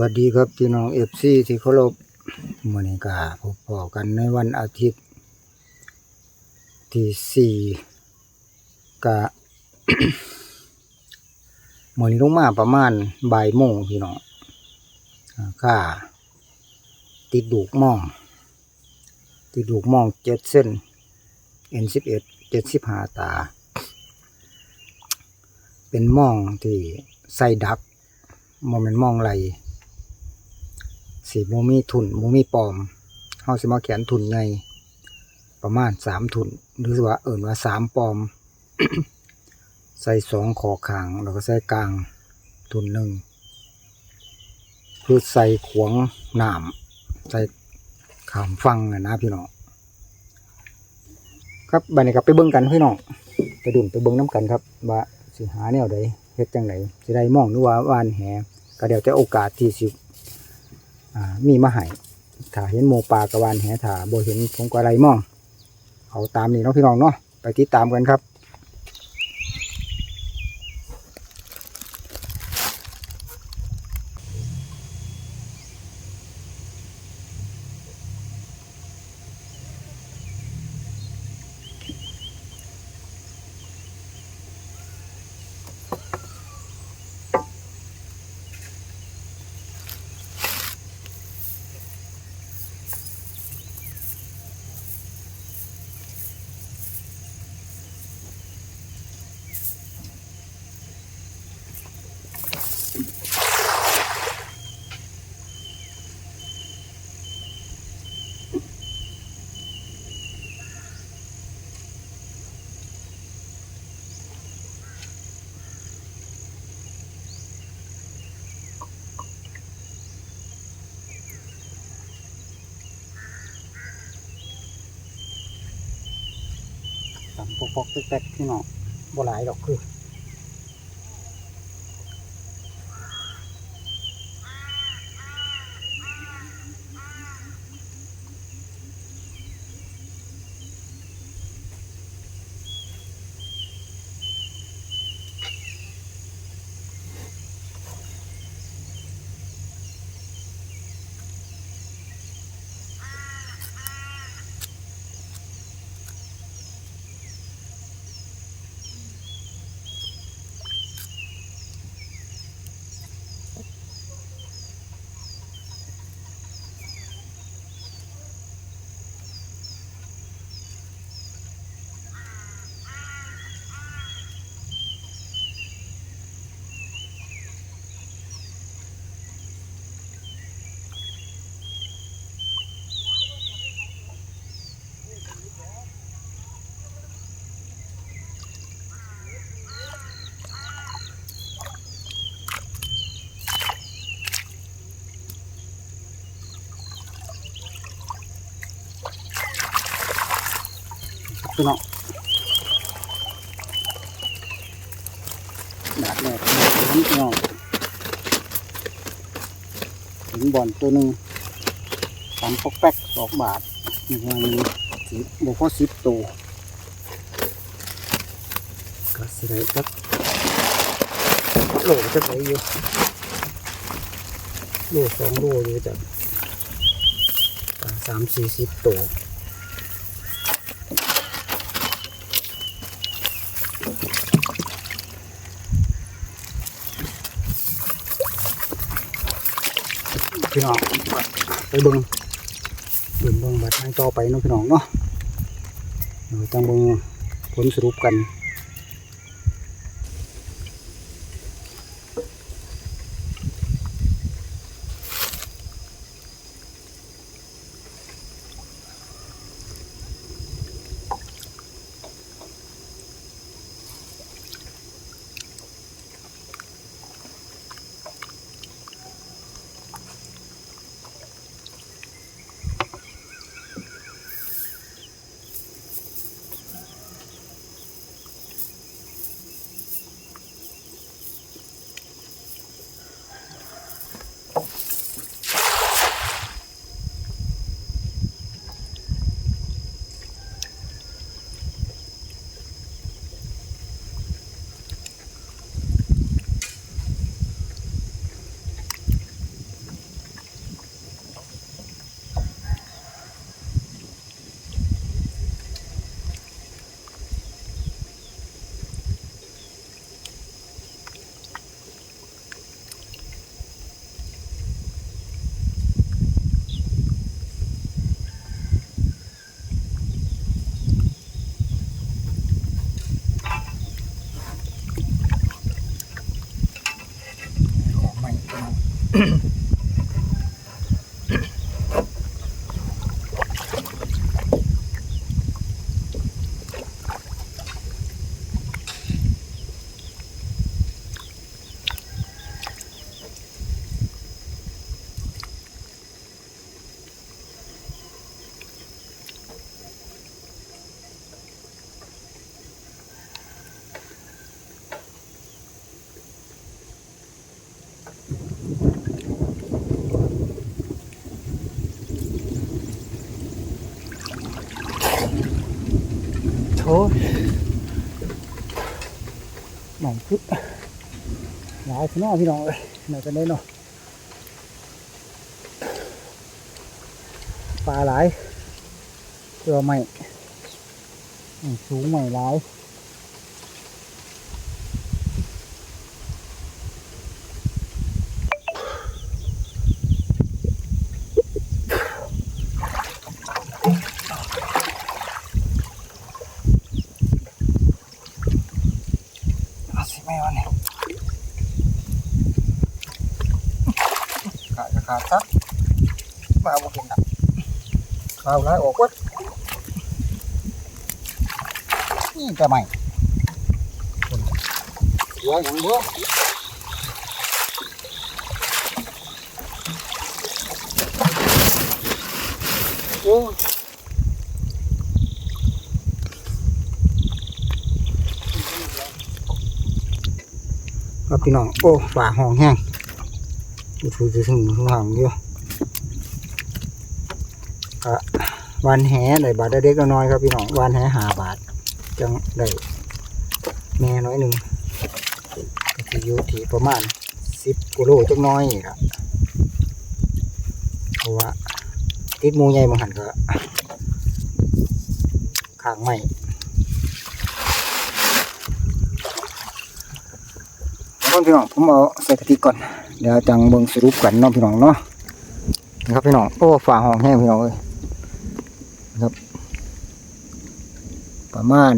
วัสดีครับพี่น้องเอฟซีที่เคารพมื่อนี้ก็พบพอกันในวันอาทิตย์ ที่สี่กะมื่อนี้ลงมาประมาณบ่ายโมงพี่น้องอ่าค่าติดดูกหมอง ติดดูกหมองเจ็ดเส้นเอ็นสิบเอ็ดเจ็ดสิบห้าตา เป็นหมองที่ใส่ดักมองเป็นมองไหล สีโมมีทุนโมมีปลอมเฮาสิมาแขนทุนไงประมาณสามทุนหรือว่าเอิ่นว่าสามปลอม ใส่สองขอขางแล้วก็ใส่กลางทุนหนึ่งคือใส่ขวงหนามใส่ขามฟังนะพี่น้องครับบัดนี้ครับไปเบิ่งกันพี่น้องไปดุนไปเบิ่งน้กันครับ ว่าสิหาแนวใดเฮ็ดจังไดสิได้มองหรือว่าวานแหก็เดี๋ยวจะโอกาสที่สิ มีมาให้ถ้าเห็นหมูปลากระวานแหถ้าบ่เห็นผมก็ไรมอง เอาตามนี่น้องพี่น้องเนาะไปติดตามกันครับ ตำปอกๆแตกๆพี่น้องบ่หลายดอกคือ พี่น้องดาดแรกพี่น้องถึงบ่อนตัวหนึ่งสามปอกแป๊กสองบาทมีวันนี้สิบวกพอสิบตัวก็เสิได้ครับโหลจะไปอยู่โหลสองโหลอยู่จากสามสี่สิบตัว พี่น้องไปเบิ้งเบิ้งเบิ้งบัดให้ต่อไปน้องพี่น้องเนาะเดี๋ยวจังเบิ้งผลสรุปกัน mm โถหนองพุดหลายพี่น้องพี่น้องเลยไหนกันได้เนาะปลาหลาย ตัวใหม่สูงใหม่หลาย เอาสิไม่วันนี้ ขาดจะขาดซักมาบุกิน อะข้าวไรอจะใหม่เดี๋ยวอย่างเดียวโอ้ครับพี่น้องโอ้ฝ่างแห้งดูถูจะถึงข้างหลังอยู่ก็วันแหได้บาทได้เด็กน้อยครับพี่น้องวันแหหาบาทจังได้แม่น้อยหนึ่งก็จะอยู่ที่ประมาณสิบกิโลจังน้อยครับเพราะว่าติดมูใหญ่บางหันก็ข้างไม่ ก่อนพี่น้องผมเอาใส่กะทิก่อนเดี๋ยวจังเบิ่งสรุปกันเนาะพี่น้องเนาะนะครับพี่น้องโอ้ฝ่าห้องแห้งพี่น้องเอ้ยนะครับ ประมาณ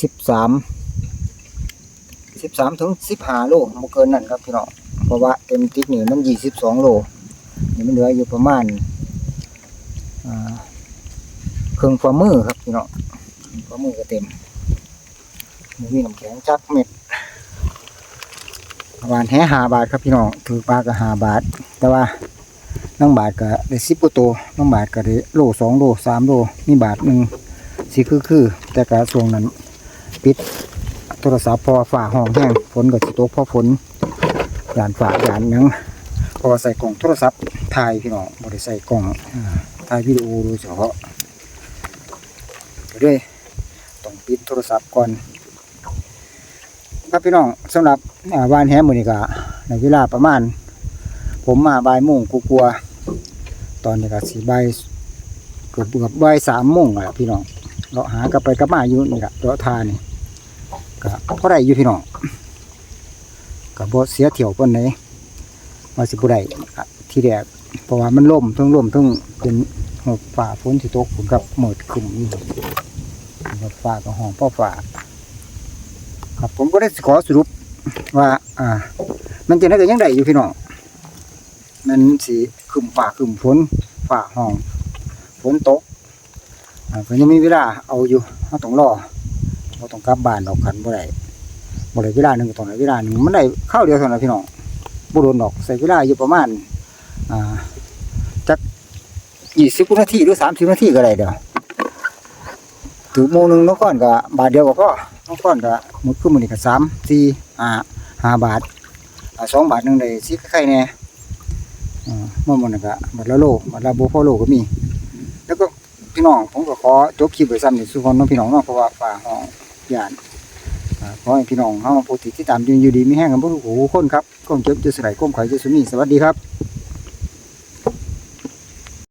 สิบสามสิบสามถึงสิบห้าโลบ่เกินนั่นครับพี่น้องเพราะว่าเต็มติ๊กนี่มันยี่สิบสองโลนี่มันเหลืออยู่ประมาณอ่าครึ่องฝ่ามือครับพี่น้องฝ่ามือก็เต็มมีน้ำแข็งจักเม็ด ประมาณแห่หาบาทครับพี่น้องถือปลาก็หาบาท แต่ว่าน้องบาทก็ได้สิบกว่าตัวน้องบาทก็ได้โลสองโลสามโลมีบาทหนึ่งสิคือคือ แต่กระทรวงนั้น ปิดโทรศัพท์พอฝ่าห้องแห้งฝนก็สิตกเพราะฝนหยานฝ่าหยานหยังพอใส่กล่องโทรศัพท์ถ่ายพี่น้องบ่ได้ใส่กล่องอ่าถ่ายวิดีโอโดยเฉพาะก็ด้วยต้องปิดโทรศัพท์ก่อน ครับพี่น้องสำหรับอ่าวานแฮมมือนี้ก็ในเวลาประมาณ ผมมาบ่ายโมงกลัวๆตอนนี้ก็สีบ่ายเกือบเกือบบ่ายสามโมงแหละพี่น้องเราหากลับไปกลับมาอยู่นี่ละเราทานี่ก็พอได้อยู่พี่น้องก็บ่เสียเที่ยวเพิ่นไหนมาสิบ่ได้ที่แรกเพราะว่ามันล่มทั้งล่มทั้งเป็นหกฝ่าฝนที่ตกฝนกับหมดขึ้นนี่ฝ่ากับห้องพ่อฝ่า ครับผมก็ได้ขอสรุปว่า อ่า มันจะได้กันยังไงอยู่พี่น้องมันสีขึ้นฝ่าขึ้นฝนฝ่าห้องฝนตกอ่าก็ยังมีเวลาเอาอยู่เราต้องรอเราต้องกลับบ้านดอกขันบ่ได้บ่ได้เวลาหนึ่งก็ต้องได้เวลาหนึ่งมันได้เข้าวเดียวเท่านั้นพี่น้องบ่โดนดอกใส่เวลาอยู่ประมาณอ่าจักยี่สิบนาทีหรือสามสิบนาทีก็ได้เดี๋ยวถึงโมงหนึ่งน้องก้อนก็บาทเดียวก็พอ น้องก้อนก็หมดขึ้นมานี่ก็สามสี่ห้าห้าบาทสองบาทหนึ่งได้สิใครๆแน่อ่าเมื่อมันนก็บัดละโลบัดละโบพอโลก็มี แล้วก็พี่น้องผมก็ขอจบคลิปไว้ซ้ำนี่สุคนเน้องพี่น้องเนาะเพราะว่าฝ่าห้องยานขอให้พี่น้องเฮาผู้ที่ตามอยู่อยู่ดีไมีแห้งกันบ่ทุกหูคนครับก้มเจ็บจะสลายก้มไข่จะสุมีสวัสดีครับ